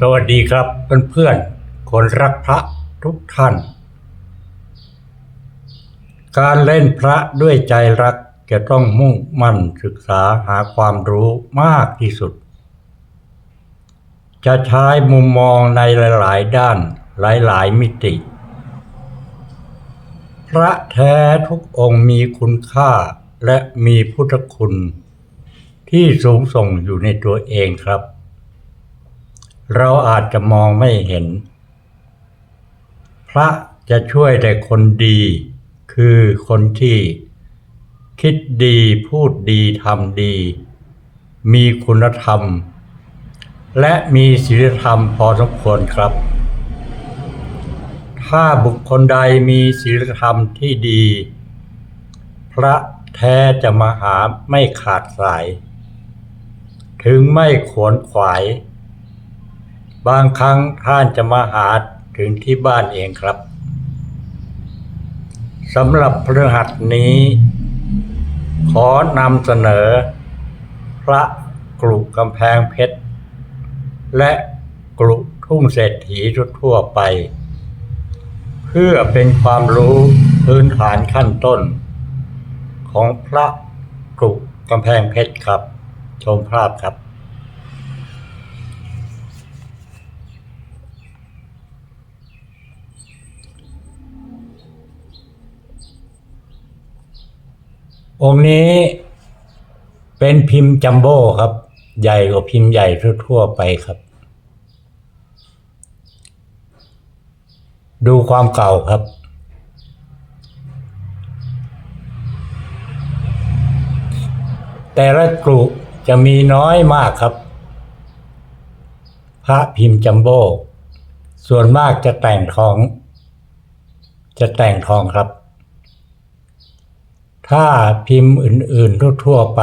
สวัสดีครับเพื่อนๆคนรักพระทุกท่าน การเล่นพระด้วยใจรักจะต้องมุ่งมั่นศึกษาหาความรู้มากที่สุด จะใช้มุมมองในหลาย ๆ ด้านหลาย ๆ มิติ พระแท้ทุกองค์มีคุณค่าและมีพุทธคุณที่สูงส่งอยู่ในตัวเองครับ เราอาจจะมองไม่เห็น พระจะช่วยแต่คนดี คือคนที่ คิดดีพูดดีทำดี มีคุณธรรม และมีศีลธรรมพอสมควรครับ ถ้าบุคคลใดมีศีลธรรมที่ดี พระแท้จะมาหาไม่ขาดสาย ถึงไม่ขวนขวาย บางครั้งท่านจะมาหาถึงที่บ้านเองครับสำหรับพฤหัสนี้ ขอนำเสนอ พระกรุกำแพงเพชร และกรุทุ่งเศรษฐีทั่วไป เพื่อเป็นความรู้พื้นฐานขั้นต้น ของพระกรุกำแพงเพชรครับ ชมภาพครับ องค์นี้เป็นพิมพ์จัมโบ้ครับ ใหญ่กว่าพิมพ์ใหญ่ทั่วๆไปครับ ดูความเก่าครับ แต่ละกรุจะมีน้อยมากครับ พระพิมพ์จัมโบ้ส่วนมากจะแต่งทอง จะแต่งทองครับ ถ้าพิมพ์อื่นๆทั่วๆไป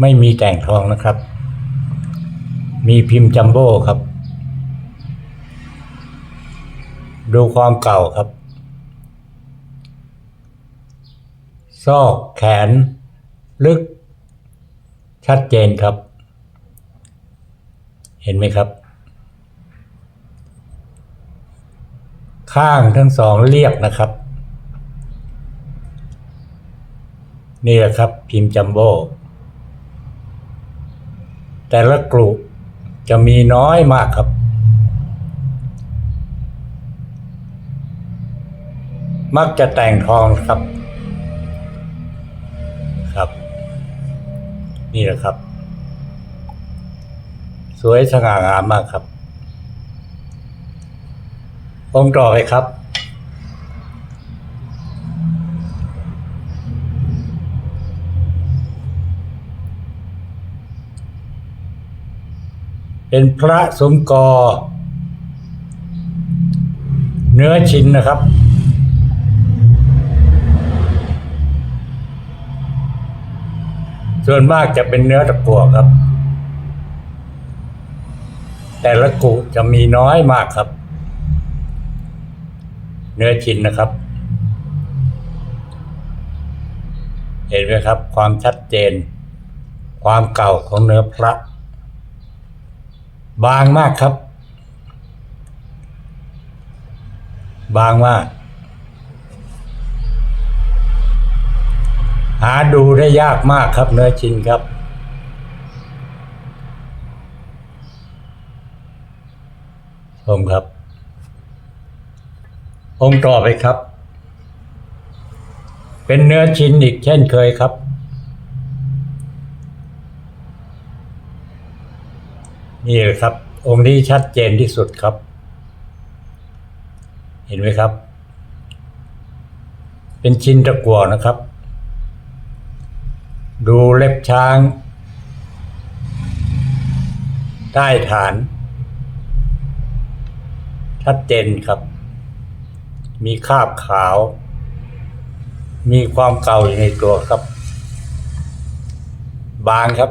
ไม่มีแต่งทองนะครับ มีพิมพ์จัมโบ้ครับ ดูความเก่าครับ ซอกแขน ลึก ชัดเจนครับ เห็นไหมครับ ข้างทั้งสองเรียบนะครับ นี่แหละครับ พิมพ์จัมโบ้แต่ละกลุ่จะมีน้อยมากครับ มักจะแต่งทองครับ ครับ นี่แหละครับ สวยสง่างามมากครับองต่อไปครับ เป็นพระสมกอ เนื้อชิ้นนะครับ ส่วนมากจะเป็นเนื้อตะกั่วครับ แต่ละกุจะมีน้อยมากครับ เนื้อชิ้นนะครับ เห็นไหมครับ ความชัดเจน ความเก่าของเนื้อพระ บางมากครับ บางมาก หาดูได้ยากมากครับเนื้อชิ้นครับชมครับ องค์ต่อไปครับ เป็นเนื้อชิ้นอีกเช่นเคยครับ นี่เลยครับ องค์นี้ชัดเจนที่สุดครับ เห็นไหมครับ เป็นชิ้นตะกั่วนะครับ ดูเล็บช้าง ใต้ฐาน ชัดเจนครับ มีคราบขาว มีความเก่าอยู่ในตัวครับ บางครับ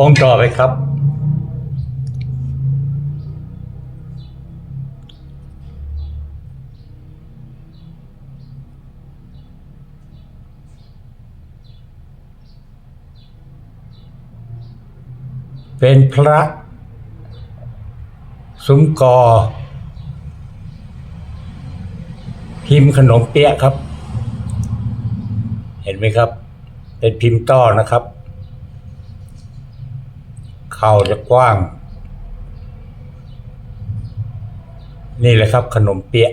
องต่อไปครับ เป็นพระ สุมกอ พิมพ์ขนมเปี๊ยะครับ เห็นไหมครับ เป็นพิมพ์ต้อนะครับ เข่าจะกว้าง นี่แหละครับ ขนมเปี๊ยะ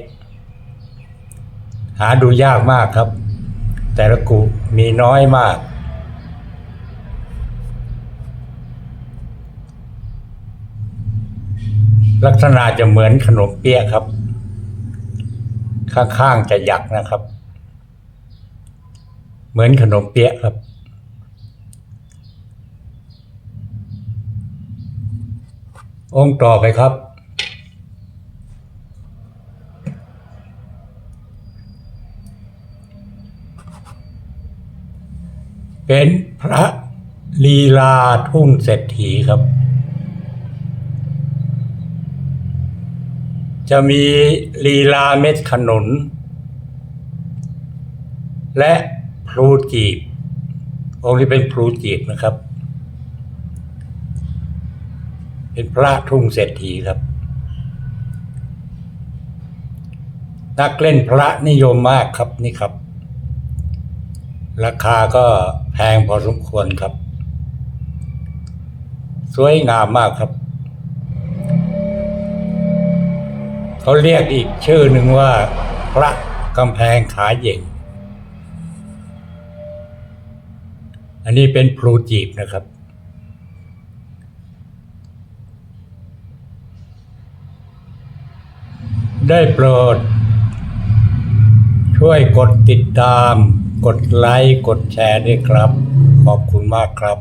หาดูยากมากครับ แต่ละกุมีน้อยมาก ลักษณะจะเหมือนขนมเปี๊ยะครับ ข้างๆจะหยักนะครับ เหมือนขนมเปี๊ยะครับ องค์ต่อไปครับ เป็นพระลีลาทุ่งเศรษฐีครับ จะมีลีลาเม็ดขนุน และพลูจีบ องค์นี้เป็นพลูจีบนะครับ เป็นพระทุ่งเศรษฐีครับ นักเล่นพระนิยมมากครับนี่ครับ ราคาก็แพงพอสมควรครับ สวยงามมากครับ เขาเรียกอีกชื่อหนึ่งว่า พระกำแพงขาเย่งอันนี้เป็นพลูจีบนะครับ ได้โปรด ช่วยกดติดตาม กดไลค์ กดแชร์ด้วยครับ ขอบคุณมากครับ